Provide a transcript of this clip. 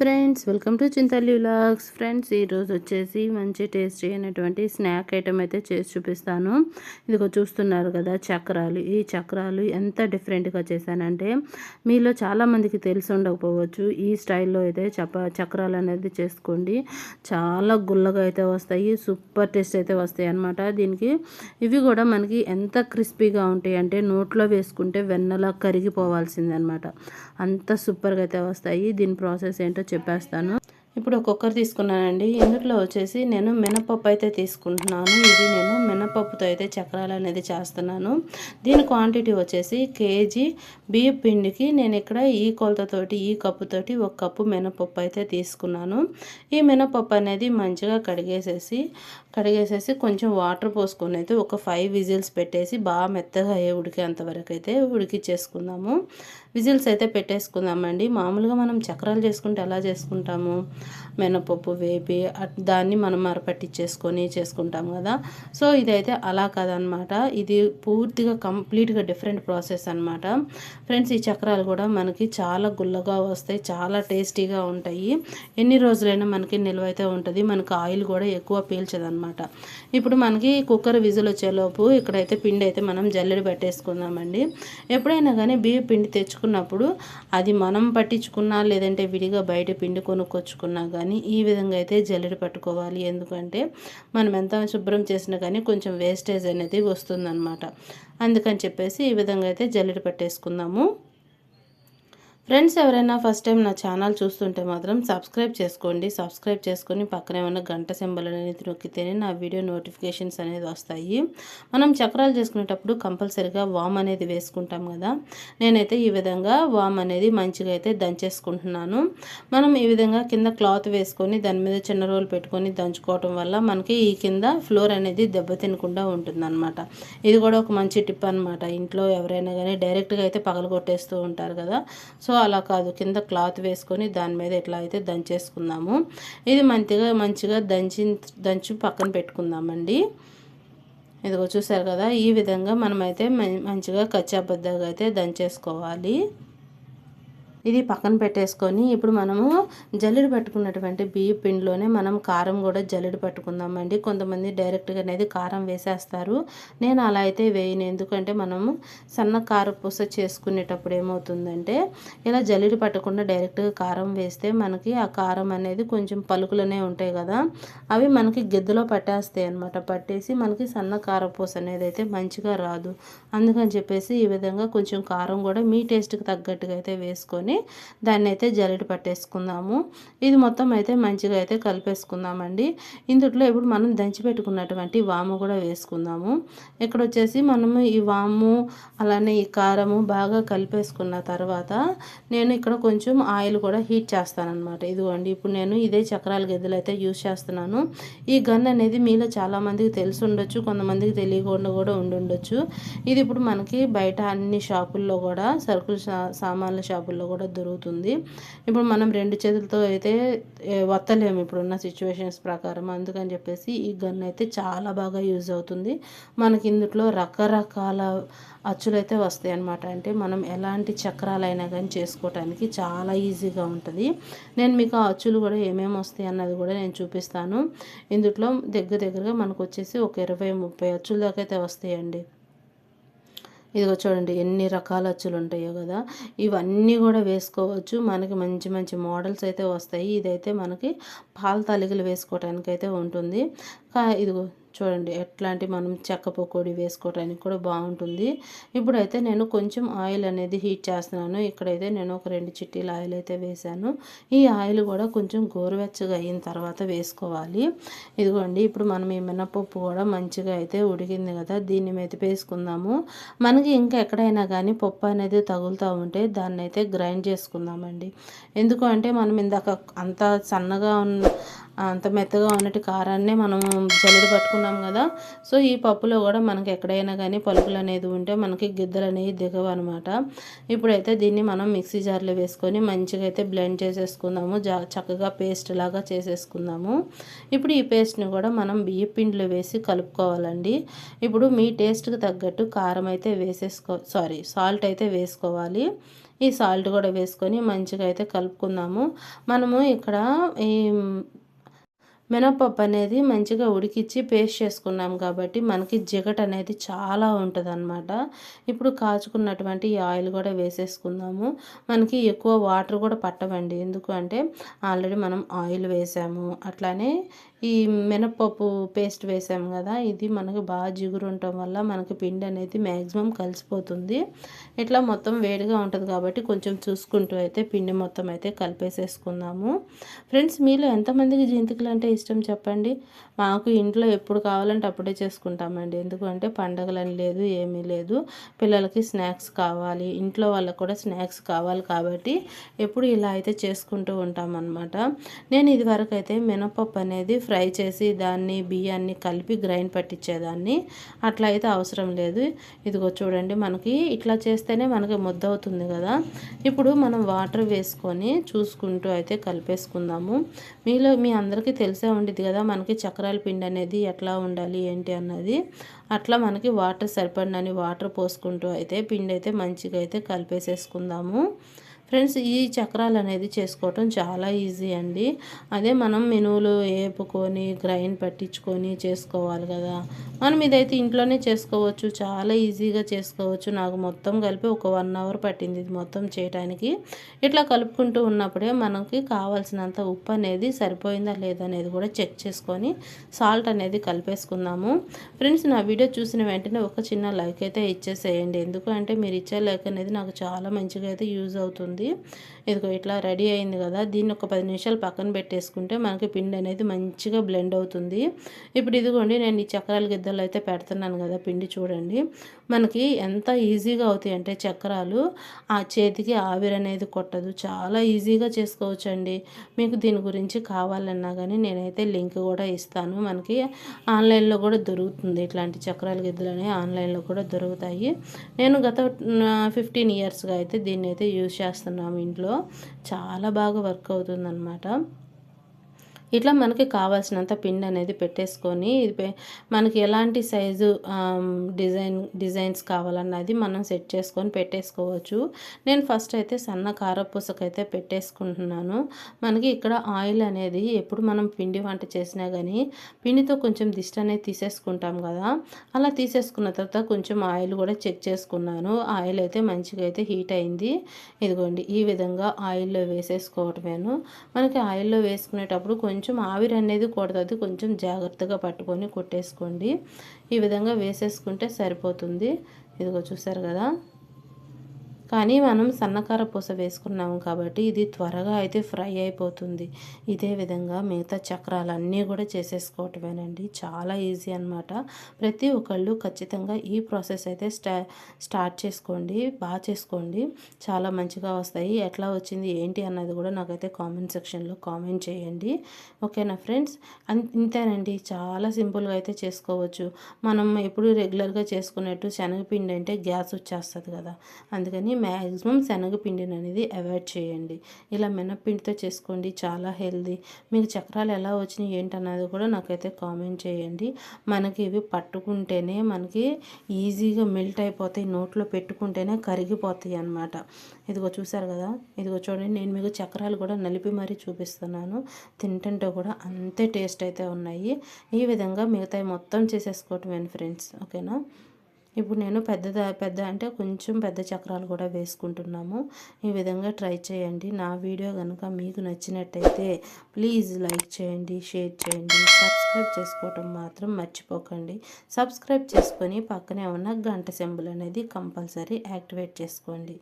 Friends welcome to Chintalli vlogs. Friends ఈరోజు వచ్చేసి మంచి టేస్టీ అయినటువంటి స్నాక్ ఐటమ్ అయితే చేసి చూపిస్తాను. ఇదిగో చూస్తున్నారు కదా చక్రాలు. ఈ చక్రాలు ఎంత డిఫరెంట్గా చేశానంటే మీలో చాలామందికి తెలిసి ఉండకపోవచ్చు. ఈ స్టైల్లో అయితే చప చక్రాలు అనేది చేసుకోండి. చాలా గుల్లగా అయితే వస్తాయి. సూపర్ టేస్ట్ అయితే వస్తాయి అనమాట దీనికి ఇవి కూడా మనకి ఎంత క్రిస్పీగా ఉంటాయి అంటే నోట్లో వేసుకుంటే వెన్నలా కరిగిపోవాల్సిందనమాట అంత సూపర్గా అయితే వస్తాయి. దీని ప్రాసెస్ ఏంటో చెప్పేస్తాను. ఇప్పుడు ఒక కుక్కర్ తీసుకున్నానండి. ఇందులో వచ్చేసి నేను మినపప్పు అయితే తీసుకుంటున్నాను. ఇది నేను మినపప్పుతో అయితే చక్రాలు అనేది చేస్తున్నాను. దీని క్వాంటిటీ వచ్చేసి కేజీ బియ్య పిండికి నేను ఇక్కడ ఈ కొలతతోటి ఈ కప్పుతోటి ఒక కప్పు మినపప్పు అయితే తీసుకున్నాను. ఈ మినపప్పు అనేది మంచిగా కడిగేసేసి కడిగేసేసి కొంచెం వాటర్ పోసుకొని అయితే ఒక ఫైవ్ విజిల్స్ పెట్టేసి బాగా మెత్తగా అయ్యే ఉడికేంత వరకు అయితే ఉడికిచ్చేసుకుందాము. విజిల్స్ అయితే పెట్టేసుకుందామండి. మామూలుగా మనం చక్రాలు చేసుకుంటే ఎలా చేసుకుంటాము? మినపప్పు వేపి దాన్ని మనం మరపట్టించేసుకొని చేసుకుంటాం కదా. సో ఇదైతే అలా కాదనమాట ఇది పూర్తిగా కంప్లీట్గా డిఫరెంట్ ప్రాసెస్ అనమాట ఫ్రెండ్స్ ఈ చక్రాలు కూడా మనకి చాలా గుల్లగా వస్తాయి చాలా టేస్టీగా ఉంటాయి. ఎన్ని రోజులైనా మనకి నిల్వ అయితే ఉంటుంది. మనకి ఆయిల్ కూడా ఎక్కువ పీల్చదనమాట ఇప్పుడు మనకి కుక్కర్ విజిల్ వచ్చేలోపు ఇక్కడైతే పిండి అయితే మనం జల్లెడ పెట్టేసుకుందామండి. ఎప్పుడైనా కానీ బియ్య పిండి తెచ్చుకున్నప్పుడు అది మనం పట్టించుకున్నా లేదంటే విడిగా బయట పిండి కొనుక్కొచ్చుకున్నా కానీ ఈ విధంగా అయితే జల్లెడ పట్టుకోవాలి. ఎందుకంటే మనం ఎంత శుభ్రం చేసినా కానీ కొంచెం వేస్టేజ్ అనేది వస్తుందన్నమాట. అందుకని చెప్పేసి ఈ విధంగా అయితే జల్లెడ పట్టేసుకుందాము. ఫ్రెండ్స్ ఎవరైనా ఫస్ట్ టైం నా ఛానల్ చూస్తుంటే మాత్రం సబ్స్క్రైబ్ చేసుకోండి. సబ్స్క్రైబ్ చేసుకొని పక్కనే ఉన్న గంట సింబల్ అనేది నొక్కితేనే నా వీడియో నోటిఫికేషన్స్ అనేది వస్తాయి. మనం చక్రాలు చేసుకునేటప్పుడు కంపల్సరిగా వామ్ అనేది వేసుకుంటాం కదా. నేనైతే ఈ విధంగా వామ్ అనేది మంచిగా అయితే దంచేసుకుంటున్నాను. మనం ఈ విధంగా కింద క్లాత్ వేసుకొని దాని మీద చిన్న రోల్ పెట్టుకొని దంచుకోవటం వల్ల మనకి ఈ కింద ఫ్లోర్ అనేది దెబ్బతినకుండా ఉంటుందన్నమాట. ఇది కూడా ఒక మంచి టిప్ అనమాట ఇంట్లో ఎవరైనా కానీ డైరెక్ట్గా అయితే పగలగొట్టేస్తూ ఉంటారు కదా. సో అలా కాదు. కింద క్లాత్ వేసుకొని దాని మీద ఎట్లా అయితే దంచేసుకుందాము. ఇది మంచిగా మంచిగా దంచి దంచి పక్కన పెట్టుకుందామండి. ఇదిగో చూసారు కదా ఈ విధంగా మనమైతే మంచిగా కచ్చాబద్దగా అయితే దంచేసుకోవాలి. ఇది పక్కన పెట్టేసుకొని ఇప్పుడు మనము జల్లెడ పెట్టుకున్నటువంటి బియ్య పిండిలోనే మనం కారం కూడా జల్లెడ పెట్టుకుందామండి. కొంతమంది డైరెక్ట్గా అనేది కారం వేసేస్తారు. నేను అలా అయితే వేయను. ఎందుకంటే మనము సన్న కారపూస చేసుకునేటప్పుడు ఏమవుతుందంటే ఇలా జల్లెడ పట్టకుండా డైరెక్ట్గా కారం వేస్తే మనకి ఆ కారం అనేది కొంచెం పలుకులనే ఉంటాయి కదా. అవి మనకి గిద్దలో పట్టేస్తాయి అనమాట పట్టేసి మనకి సన్న కారపూస అనేది అయితే మంచిగా రాదు. అందుకని చెప్పేసి ఈ విధంగా కొంచెం కారం కూడా మీ టేస్ట్కి తగ్గట్టుగా అయితే వేసుకొని తీసుకొని దాన్ని అయితే జల్లెడ పట్టేసుకుందాము. ఇది మొత్తం అయితే మంచిగా అయితే కలిపేసుకుందామండి. ఇందులో ఇప్పుడు మనం దంచి పెట్టుకున్నటువంటి వాము కూడా వేసుకుందాము. ఇక్కడ వచ్చేసి మనము ఈ వాము అలానే ఈ కారము బాగా కలిపేసుకున్న తర్వాత నేను ఇక్కడ కొంచెం ఆయిల్ కూడా హీట్ చేస్తానమాట ఇదిగోండి ఇప్పుడు నేను ఇదే చక్రాల గద్దెలు అయితే యూజ్ చేస్తున్నాను. ఈ గన్ అనేది మీలో చాలామందికి తెలిసి ఉండొచ్చు కొంతమందికి తెలియకుండా కూడా ఉండుండొచ్చు ఇది ఇప్పుడు మనకి బయట అన్ని షాపుల్లో కూడా సరుకుల సామాన్ల షాపుల్లో కూడా కూడా దొరుకుతుంది. ఇప్పుడు మనం రెండు చేతులతో అయితే వత్తలేము ఇప్పుడున్న సిచ్యువేషన్స్ ప్రకారం. అందుకని చెప్పేసి ఈ గన్ అయితే చాలా బాగా యూజ్ అవుతుంది. మనకి ఇందులో రకరకాల అచ్చులు అయితే వస్తాయి అనమాట అంటే మనం ఎలాంటి చక్రాలైనా కానీ చేసుకోవటానికి చాలా ఈజీగా ఉంటుంది. నేను మీకు ఆ అచ్చులు కూడా ఏమేమి వస్తాయి అన్నది కూడా నేను చూపిస్తాను. ఇందులో దగ్గర దగ్గరగా మనకు వచ్చేసి ఒక ఇరవై ముప్పై అచ్చుల దాకా అయితే వస్తాయండి. ఇదిగో చూడండి ఎన్ని రకాల అచ్చులు ఉంటాయో కదా. ఇవన్నీ కూడా వేసుకోవచ్చు. మనకి మంచి మంచి మోడల్స్ అయితే వస్తాయి. ఇదైతే మనకి పాల తాలికలు వేసుకోవడానికి అయితే ఉంటుంది ఇదిగో చూడండి ఎట్లాంటి మనం చెక్క పకోడీ వేసుకోవడానికి కూడా బాగుంటుంది. ఇప్పుడైతే నేను కొంచెం ఆయిల్ అనేది హీట్ చేస్తున్నాను. ఇక్కడైతే నేను ఒక రెండు చిట్టీలు ఆయిల్ అయితే వేశాను. ఈ ఆయిల్ కూడా కొంచెం గోరువెచ్చగా అయిన తర్వాత వేసుకోవాలి. ఇదిగోండి ఇప్పుడు మనం ఈ మినపప్పు కూడా మంచిగా అయితే ఉడికింది కదా దీన్ని మెతిపేసుకుందాము మనకి ఇంకా ఎక్కడైనా కానీ పప్పు అనేది తగులుతూ ఉంటే దాన్ని అయితే గ్రైండ్ చేసుకుందామండి. ఎందుకు అంటే మనం ఇందాక అంత సన్నగా ఉన్న అంత మెత్తగా ఉన్నట్టు కారాన్ని మనం జల్లెడ పట్టుకుని చేసుకున్నాం కదా. సో ఈ పప్పులో కూడా మనకి ఎక్కడైనా కానీ పలుకులు అనేది ఉంటే మనకి గిద్దలు అనేవి దిగవు అనమాట ఇప్పుడైతే దీన్ని మనం మిక్సీ జార్లో వేసుకొని మంచిగా అయితే బ్లెండ్ చేసేసుకుందాము. జా చక్కగా పేస్ట్ లాగా చేసేసుకుందాము. ఇప్పుడు ఈ పేస్ట్ని కూడా మనం బియ్య పిండిలో వేసి కలుపుకోవాలండి. ఇప్పుడు మీ టేస్ట్కి తగ్గట్టు కారం అయితే వేసేసుకో సారీ సాల్ట్ అయితే వేసుకోవాలి. ఈ సాల్ట్ కూడా వేసుకొని మంచిగా అయితే కలుపుకుందాము. మనము ఇక్కడ ఈ మినపప్పు అనేది మంచిగా ఉడికిచ్చి పేస్ట్ చేసుకున్నాం కాబట్టి మనకి జిగట అనేది చాలా ఉంటుంది ఇప్పుడు కాచుకున్నటువంటి ఈ ఆయిల్ కూడా వేసేసుకుందాము. మనకి ఎక్కువ వాటర్ కూడా పట్టవండి. ఎందుకు అంటే ఆల్రెడీ మనం ఆయిల్ వేసాము. అట్లానే ఈ మినపప్పు పేస్ట్ వేసాము కదా ఇది మనకు బాగా జిగురు ఉండటం వల్ల మనకి పిండి అనేది మ్యాక్సిమం కలిసిపోతుంది. ఇట్లా మొత్తం వేడిగా ఉంటుంది కాబట్టి కొంచెం చూసుకుంటూ అయితే పిండి మొత్తం అయితే కలిపేసేసుకుందాము. ఫ్రెండ్స్ మీలో ఎంతమందికి జంతికలు అంటే ఇష్టం చెప్పండి? మాకు ఇంట్లో ఎప్పుడు కావాలంటే అప్పుడే చేసుకుంటామండి. ఎందుకంటే పండగలని లేదు ఏమీ లేదు. పిల్లలకి స్నాక్స్ కావాలి ఇంట్లో వాళ్ళకి కూడా స్నాక్స్ కావాలి కాబట్టి ఎప్పుడు ఇలా అయితే చేసుకుంటూ ఉంటాం అనమాట నేను ఇదివరకు అయితే మినపప్పు అనేది ఫ్రై చేసి దాన్ని బియ్యాన్ని కలిపి గ్రైండ్ పట్టించేదాన్ని. అట్లా అయితే అవసరం లేదు. ఇదిగో చూడండి మనకి ఇట్లా చేస్తేనే మనకి ముద్ద అవుతుంది కదా. ఇప్పుడు మనం వాటర్ వేసుకొని చూసుకుంటూ అయితే కలిపేసుకుందాము. మీలో మీ అందరికీ తెలిసే ఉండేది కదా మనకి చక్రాల పిండి అనేది ఎట్లా ఉండాలి ఏంటి అన్నది. అట్లా మనకి వాటర్ సరిపడినని వాటర్ పోసుకుంటూ అయితే పిండి అయితే మంచిగా అయితే కలిపేసేసుకుందాము. ఫ్రెండ్స్ ఈ చక్రాలు అనేది చేసుకోవటం చాలా ఈజీ అండి. అదే మనం మెనువులు వేపుకొని గ్రైండ్ పట్టించుకొని చేసుకోవాలి కదా. మనం ఇదైతే ఇంట్లోనే చేసుకోవచ్చు. చాలా ఈజీగా చేసుకోవచ్చు. నాకు మొత్తం కలిపి ఒక వన్ అవర్ పట్టింది ఇది మొత్తం చేయడానికి ఇట్లా కలుపుకుంటూ ఉన్నప్పుడే మనకి కావాల్సినంత ఉప్పు అనేది సరిపోయిందా లేదా అనేది కూడా చెక్ చేసుకొని సాల్ట్ అనేది కలిపేసుకుందాము. ఫ్రెండ్స్ నా వీడియో చూసిన వెంటనే ఒక చిన్న లైక్ అయితే ఇచ్చేసేయండి. ఎందుకంటే మీరు ఇచ్చే లైక్ అనేది నాకు చాలా మంచిగా అయితే యూజ్ అవుతుంది. అవుతుంది ఇదిగో ఇట్లా రెడీ అయింది కదా దీన్ని ఒక పది నిమిషాలు పక్కన పెట్టేసుకుంటే మనకి పిండి అనేది మంచిగా బ్లెండ్ అవుతుంది. ఇప్పుడు ఇదిగోండి నేను ఈ చక్రాల గిద్దలు అయితే పెడుతున్నాను కదా పిండి చూడండి. మనకి ఎంత ఈజీగా అవుతాయి అంటే చక్రాలు ఆ చేతికి ఆవిరి అనేది కొట్టదు. చాలా ఈజీగా చేసుకోవచ్చండి. మీకు దీని గురించి కావాలన్నా కానీ నేనైతే లింక్ కూడా ఇస్తాను. మనకి ఆన్లైన్లో కూడా దొరుకుతుంది ఇట్లాంటి చక్రాల గిద్దలు అనేవి ఆన్లైన్లో కూడా దొరుకుతాయి. నేను గత ఫిఫ్టీన్ ఇయర్స్గా అయితే దీన్ని అయితే యూజ్ చేస్తున్నాము ఇంట్లో. చాలా బాగా వర్క్ అవుతుందన్నమాట. ఇట్లా మనకి కావాల్సినంత పిండి అనేది పెట్టేసుకొని ఇది మనకి ఎలాంటి సైజు డిజైన్ డిజైన్స్ కావాలన్నది మనం సెట్ చేసుకొని పెట్టేసుకోవచ్చు. నేను ఫస్ట్ అయితే సన్న కారపూసకైతే పెట్టేసుకుంటున్నాను. మనకి ఇక్కడ ఆయిల్ అనేది ఎప్పుడు మనం పిండి వంట చేసినా కానీ పిండితో కొంచెం దిష్టి అనేది తీసేసుకుంటాం కదా. అలా తీసేసుకున్న తర్వాత కొంచెం ఆయిల్ కూడా చెక్ చేసుకున్నాను. ఆయిల్ అయితే మంచిగా అయితే హీట్ అయింది. ఇదిగోండి ఈ విధంగా ఆయిల్లో వేసేసుకోవటమేను. మనకి ఆయిల్లో వేసుకునేటప్పుడు కొంచెం కొంచెం ఆవిరి అనేది కొడుతుంది. కొంచెం జాగ్రత్తగా పట్టుకొని కొట్టేసుకోండి. ఈ విధంగా వేసేసుకుంటే సరిపోతుంది. ఇదిగో చూసారు కదా? కానీ మనం సన్నకార పూస వేసుకున్నాము కాబట్టి ఇది త్వరగా అయితే ఫ్రై అయిపోతుంది. ఇదే విధంగా మిగతా చక్రాలన్నీ కూడా చేసేసుకోవటమేనండి. చాలా ఈజీ అనమాట ప్రతి ఒక్కళ్ళు ఖచ్చితంగా ఈ ప్రాసెస్ అయితే స్టా స్టార్ట్ చేసుకోండి బాగా చేసుకోండి. చాలా మంచిగా వస్తాయి. ఎట్లా వచ్చింది ఏంటి అన్నది కూడా నాకైతే కామెంట్ సెక్షన్లో కామెంట్ చేయండి. ఓకేనా ఫ్రెండ్స్? ఇంతేనండి. చాలా సింపుల్గా అయితే చేసుకోవచ్చు. మనం ఎప్పుడు రెగ్యులర్గా చేసుకునేట్టు శనగపిండి అంటే గ్యాస్ వచ్చేస్తుంది కదా. అందుకని మ్యాక్సిమం శనగపిండిని అనేది అవాయిడ్ చేయండి. ఇలా మినప్పిండితో చేసుకోండి చాలా హెల్దీ మీకు చక్రాలు ఎలా వచ్చినాయి ఏంటన్నది కూడా నాకైతే కామెంట్ చేయండి. మనకి ఇవి పట్టుకుంటేనే మనకి ఈజీగా మెల్ట్ అయిపోతాయి. నోట్లో పెట్టుకుంటేనే కరిగిపోతాయి అన్నమాట. ఇదిగో చూసారు కదా? ఇదిగో చూడండి నేను మీకు చక్రాలు కూడా నలిపి మరీ చూపిస్తున్నాను. తింటుంటే కూడా అంతే టేస్ట్ అయితే ఉన్నాయి. ఈ విధంగా మిగతాయి మొత్తం చేసేసుకోవటమే ఫ్రెండ్స్ ఓకేనా ఇప్పుడు నేను పెద్ద పెద్ద అంటే కొంచెం పెద్ద చక్రాలు కూడా వేసుకుంటున్నాము. ఈ విధంగా ట్రై చేయండి. నా వీడియో కనుక మీకు నచ్చినట్టయితే ప్లీజ్ లైక్ చేయండి షేర్ చేయండి. సబ్స్క్రైబ్ చేసుకోవటం మాత్రం మర్చిపోకండి. సబ్స్క్రైబ్ చేసుకొని పక్కనే ఉన్న గంట సింబల్ అనేది కంపల్సరీ యాక్టివేట్ చేసుకోండి.